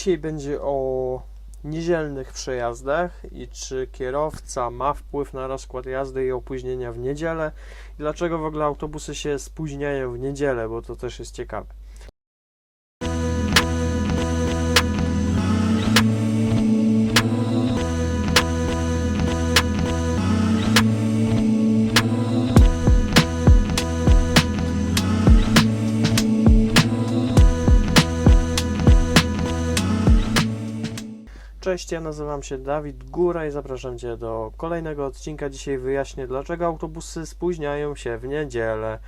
dzisiaj będzie o niedzielnych przejazdach i czy kierowca ma wpływ na rozkład jazdy i opóźnienia w niedzielę i dlaczego w ogóle autobusy się spóźniają w niedzielę, bo to też jest ciekawe. Cześć, ja nazywam się Dawid Góra i zapraszam Cię do kolejnego odcinka. Dzisiaj wyjaśnię, dlaczego autobusy spóźniają się w niedzielę.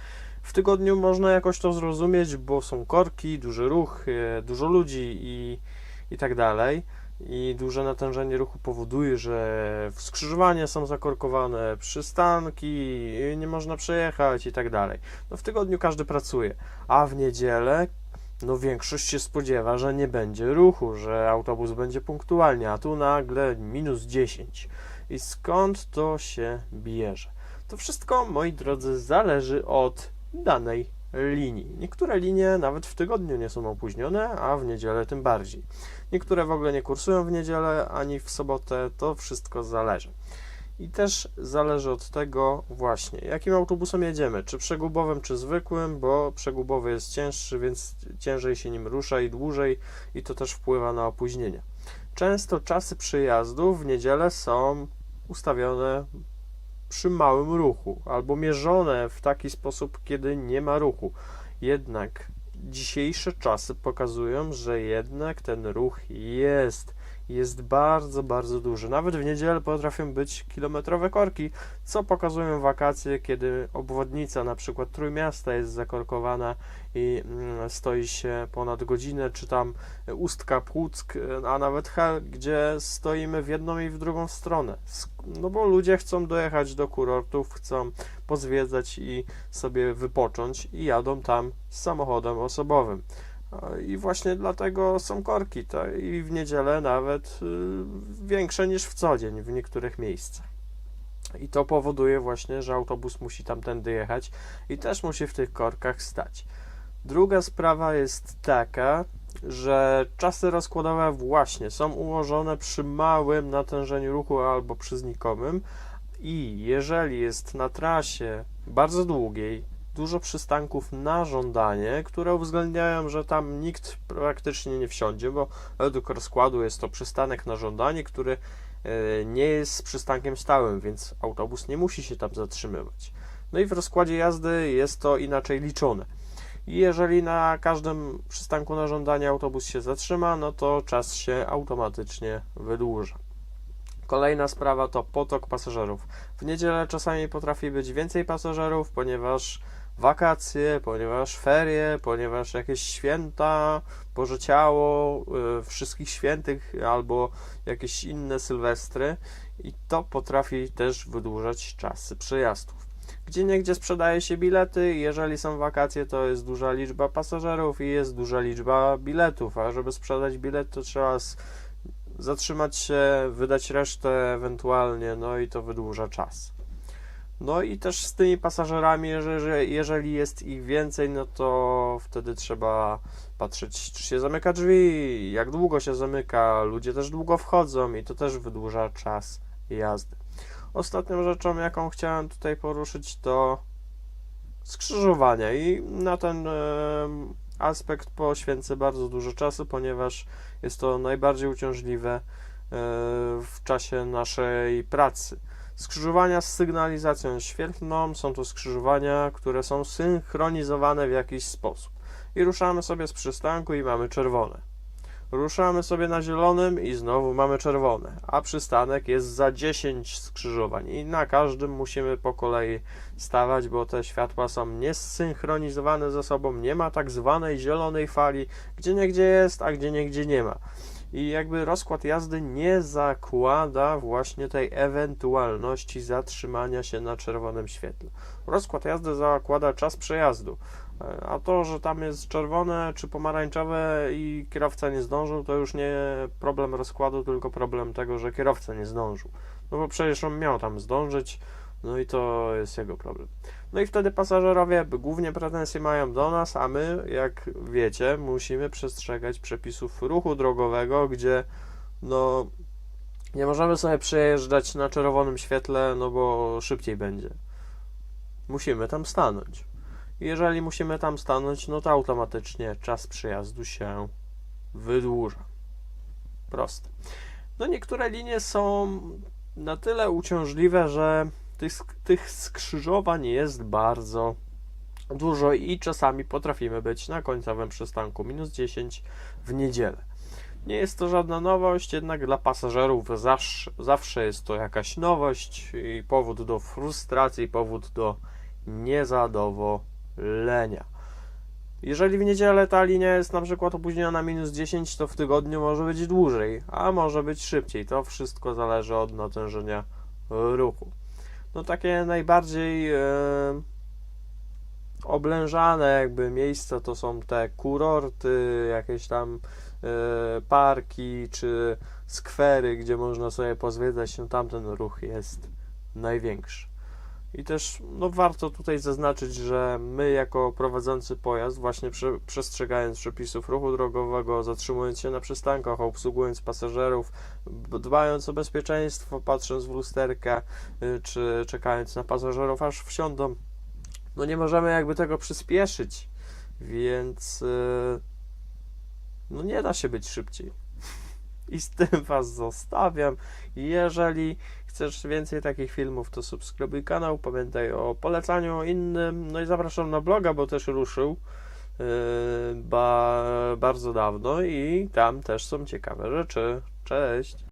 W tygodniu można jakoś to zrozumieć, bo są korki, duży ruch, e, dużo ludzi i, i tak dalej. I duże natężenie ruchu powoduje, że skrzyżowania są zakorkowane, przystanki, nie można przejechać i tak dalej. No w tygodniu każdy pracuje, a w niedzielę no większość się spodziewa, że nie będzie ruchu, że autobus będzie punktualnie, a tu nagle minus 10. I skąd to się bierze? To wszystko, moi drodzy, zależy od danej linii. Niektóre linie nawet w tygodniu nie są opóźnione, a w niedzielę tym bardziej. Niektóre w ogóle nie kursują w niedzielę ani w sobotę, to wszystko zależy. I też zależy od tego właśnie, jakim autobusem jedziemy, czy przegubowym, czy zwykłym, bo przegubowy jest cięższy, więc ciężej się nim rusza i dłużej i to też wpływa na opóźnienia. Często czasy przyjazdu w niedzielę są ustawione przy małym ruchu albo mierzone w taki sposób, kiedy nie ma ruchu. Jednak dzisiejsze czasy pokazują, że jednak ten ruch jest jest bardzo, bardzo duży. Nawet w niedzielę potrafią być kilometrowe korki, co pokazują wakacje, kiedy obwodnica na przykład Trójmiasta jest zakorkowana i mm, stoi się ponad godzinę, czy tam Ustka, Płuck, a nawet Hel, gdzie stoimy w jedną i w drugą stronę. No bo ludzie chcą dojechać do kurortów, chcą pozwiedzać i sobie wypocząć i jadą tam samochodem osobowym. I właśnie dlatego są korki, tak? i w niedzielę nawet y, większe niż w co dzień w niektórych miejscach. I to powoduje właśnie, że autobus musi tamtędy jechać i też musi w tych korkach stać. Druga sprawa jest taka, że czasy rozkładowe właśnie są ułożone przy małym natężeniu ruchu albo przy znikomym i jeżeli jest na trasie bardzo długiej, dużo przystanków na żądanie, które uwzględniają, że tam nikt praktycznie nie wsiądzie, bo według rozkładu jest to przystanek na żądanie, który e, nie jest przystankiem stałym, więc autobus nie musi się tam zatrzymywać. No i w rozkładzie jazdy jest to inaczej liczone. I jeżeli na każdym przystanku na żądanie autobus się zatrzyma, no to czas się automatycznie wydłuża. Kolejna sprawa to potok pasażerów. W niedzielę czasami potrafi być więcej pasażerów, ponieważ wakacje, ponieważ ferie, ponieważ jakieś święta, Boże Ciało, y, wszystkich świętych albo jakieś inne sylwestry i to potrafi też wydłużać czasy przejazdów. Gdzie niegdzie sprzedaje się bilety, jeżeli są wakacje, to jest duża liczba pasażerów i jest duża liczba biletów, a żeby sprzedać bilet, to trzeba zatrzymać się, wydać resztę ewentualnie, no i to wydłuża czas. No i też z tymi pasażerami, jeżeli, jeżeli jest ich więcej, no to wtedy trzeba patrzeć, czy się zamyka drzwi, jak długo się zamyka, ludzie też długo wchodzą i to też wydłuża czas jazdy. Ostatnią rzeczą, jaką chciałem tutaj poruszyć, to skrzyżowania i na ten e, aspekt poświęcę bardzo dużo czasu, ponieważ jest to najbardziej uciążliwe e, w czasie naszej pracy. Skrzyżowania z sygnalizacją świetlną są to skrzyżowania, które są synchronizowane w jakiś sposób. I ruszamy sobie z przystanku i mamy czerwone. Ruszamy sobie na zielonym i znowu mamy czerwone, a przystanek jest za 10 skrzyżowań i na każdym musimy po kolei stawać, bo te światła są niesynchronizowane ze sobą, nie ma tak zwanej zielonej fali, gdzie niegdzie jest, a gdzie niegdzie nie ma i jakby rozkład jazdy nie zakłada właśnie tej ewentualności zatrzymania się na czerwonym świetle. Rozkład jazdy zakłada czas przejazdu, e, a to, że tam jest czerwone czy pomarańczowe i kierowca nie zdążył, to już nie problem rozkładu, tylko problem tego, że kierowca nie zdążył. No bo przecież on miał tam zdążyć, No i to jest jego problem. No i wtedy pasażerowie głównie pretensje mają do nas, a my, jak wiecie, musimy przestrzegać przepisów ruchu drogowego, gdzie no nie możemy sobie przejeżdżać na czerwonym świetle, no bo szybciej będzie. Musimy tam stanąć. Jeżeli musimy tam stanąć, no to automatycznie czas przejazdu się wydłuża. Proste. No niektóre linie są na tyle uciążliwe, że tych, tych skrzyżowań jest bardzo dużo i czasami potrafimy być na końcowym przystanku minus 10 w niedzielę. Nie jest to żadna nowość, jednak dla pasażerów zawsze, zawsze jest to jakaś nowość i powód do frustracji, powód do niezadowolenia. Jeżeli w niedzielę ta linia jest na przykład opóźniona na minus 10, to w tygodniu może być dłużej, a może być szybciej. To wszystko zależy od natężenia ruchu. No takie najbardziej e, oblężane jakby miejsca to są te kurorty, jakieś tam e, parki czy skwery, gdzie można sobie pozwiedzać, no tamten ruch jest największy. I też no, warto tutaj zaznaczyć, że my jako prowadzący pojazd, właśnie prze, przestrzegając przepisów ruchu drogowego, zatrzymując się na przystankach, obsługując pasażerów, dbając o bezpieczeństwo, patrząc w lusterka, y, czy czekając na pasażerów aż wsiądą, no nie możemy jakby tego przyspieszyć, więc y, no nie da się być szybciej. I z tym Was zostawiam. Jeżeli chcesz więcej takich filmów, to subskrybuj kanał. Pamiętaj o polecaniu innym. No i zapraszam na bloga, bo też ruszył yy, ba, bardzo dawno i tam też są ciekawe rzeczy. Cześć!